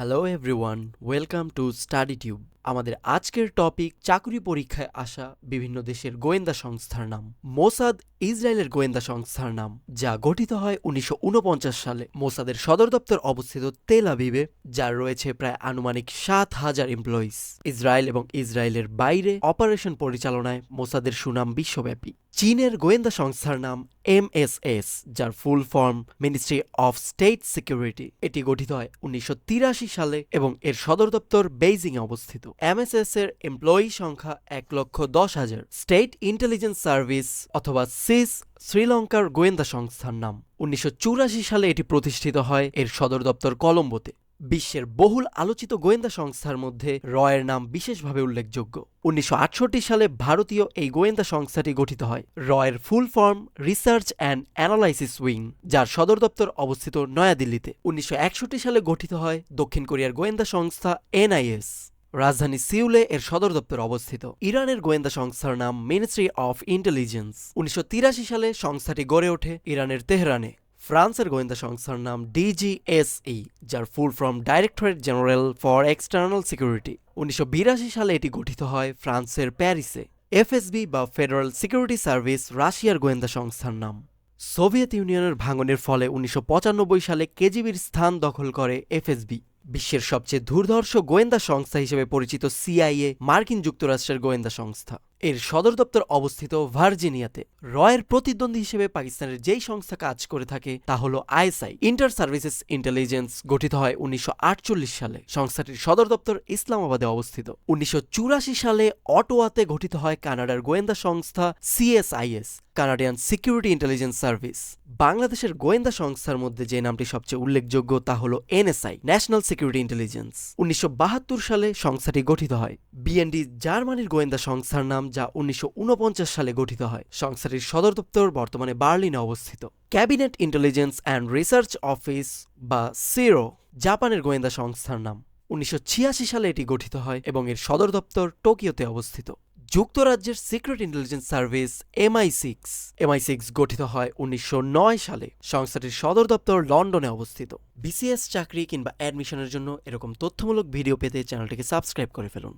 Hello everyone, welcome to StudyTube. আমাদের আজকের topic চাকরি পরীক্ষায় আসা বিভিন্ন দেশের গোয়েন্দা সংস্থার নাম। মোসাদ ইসরায়েলের গোয়েন্দা সংস্থার নাম, যা গঠিত হয় উনিশশো উনপঞ্চাশ সালে। মোসাদের সদর দপ্তর অবস্থিত তেল আবিবে, যার রয়েছে প্রায় আনুমানিক সাত হাজার এমপ্লয়িজ ইসরায়েল এবং ইসরায়েলের বাইরে অপারেশন পরিচালনায় মোসাদের সুনাম বিশ্বব্যাপী। চীনের গোয়েন্দা সংস্থার নাম এমএসএস যার full form ministry of state security এটি গঠিত হয় উনিশশো তিরাশি সালে এবং এর সদর দপ্তর বেইজিং এ অবস্থিত। এমএসএস এর এমপ্লয়ি সংখ্যা এক লক্ষ দশ হাজার। স্টেট ইন্টেলিজেন্স সার্ভিস অথবা সিস শ্রীলঙ্কার গোয়েন্দা সংস্থার নাম। উনিশশো চুরাশি সালে এটি প্রতিষ্ঠিত হয় এর সদর দপ্তর কলম্বোতে। বিশ্বের বহুল আলোচিত গোয়েন্দা সংস্থার মধ্যে রয়ের নাম বিশেষভাবে উল্লেখযোগ্য। উনিশশো আটষট্টি সালে ভারতীয় এই গোয়েন্দা সংস্থাটি গঠিত হয়। রয়ের full form research and analysis wing যার সদর দপ্তর অবস্থিত নয়াদিল্লিতে। উনিশশো একষট্টি সালে গঠিত হয় দক্ষিণ কোরিয়ার গোয়েন্দা সংস্থা এনআইএস রাজধানী সিউলে এর সদর দপ্তর অবস্থিত। ইরানের গোয়েন্দা সংস্থার নাম মিনিস্ট্রি অফ ইন্টেলিজেন্স উনিশশো তিরাশি সালে সংস্থাটি গড়ে ওঠে ইরানের তেহরানে। ফ্রান্সের গোয়েন্দা সংস্থার নাম ডিজিএসই যার full form directorate general for external security উনিশশো বিরাশি সালে এটি গঠিত হয় ফ্রান্সের প্যারিসে। এফএসবি বা ফেডারেল সিকিউরিটি সার্ভিস রাশিয়ার গোয়েন্দা সংস্থার নাম। সোভিয়েত ইউনিয়নের ভাঙনের ফলে উনিশশো পঁচানব্বই সালে কেজিবির স্থান দখল করে এফএসবি বিশ্বের সবচেয়ে দুর্ধর্ষ গোয়েন্দা সংস্থা হিসেবে পরিচিত সিআইএ মার্কিন যুক্তরাষ্ট্রের গোয়েন্দা সংস্থা। এর সদর দপ্তর অবস্থিত ভার্জিনিয়াতে রয়ের প্রতিদ্বন্দ্বী হিসেবে পাকিস্তানের যেই সংস্থা কাজ করে থাকে, তা হল আইএসআই ইন্টার সার্ভিসেস ইন্টেলিজেন্স গঠিত হয় উনিশশো আটচল্লিশ সালে। সংস্থাটির সদর দপ্তর ইসলামাবাদে অবস্থিত। উনিশশো চুরাশি সালে অটোয়াতে গঠিত হয় কানাডার গোয়েন্দা সংস্থা CSIS Canadian security intelligence service বাংলাদেশের গোয়েন্দা সংস্থার মধ্যে যে নামটি সবচেয়ে উল্লেখযোগ্য, তা হল এনএসআই ন্যাশনাল সিকিউরিটি ইন্টেলিজেন্স উনিশশো বাহাত্তর সালে সংস্থাটি গঠিত হয়। বিএনডি জার্মানির গোয়েন্দা সংস্থার নাম যা উনিশশো ঊনপঞ্চাশ সালে গঠিত হয়। সংস্থাটির সদর দপ্তর বর্তমানে বার্লিনে অবস্থিত। Cabinet intelligence and research office বা সিরো, জাপানের গোয়েন্দা সংস্থার নাম। উনিশশো ছিয়াশি সালে এটি গঠিত হয় এবং এর সদর দপ্তর টোকিওতে অবস্থিত। যুক্তরাজ্যের secret intelligence service MI six. MI six গঠিত হয় উনিশশো নয় সালে। সংস্থাটির সদর দপ্তর লন্ডনে অবস্থিত। বিসিএস চাকরি কিংবা অ্যাডমিশনের জন্য এরকম তথ্যমূলক ভিডিও পেতে চ্যানেলটিকে সাবস্ক্রাইব করে ফেলুন।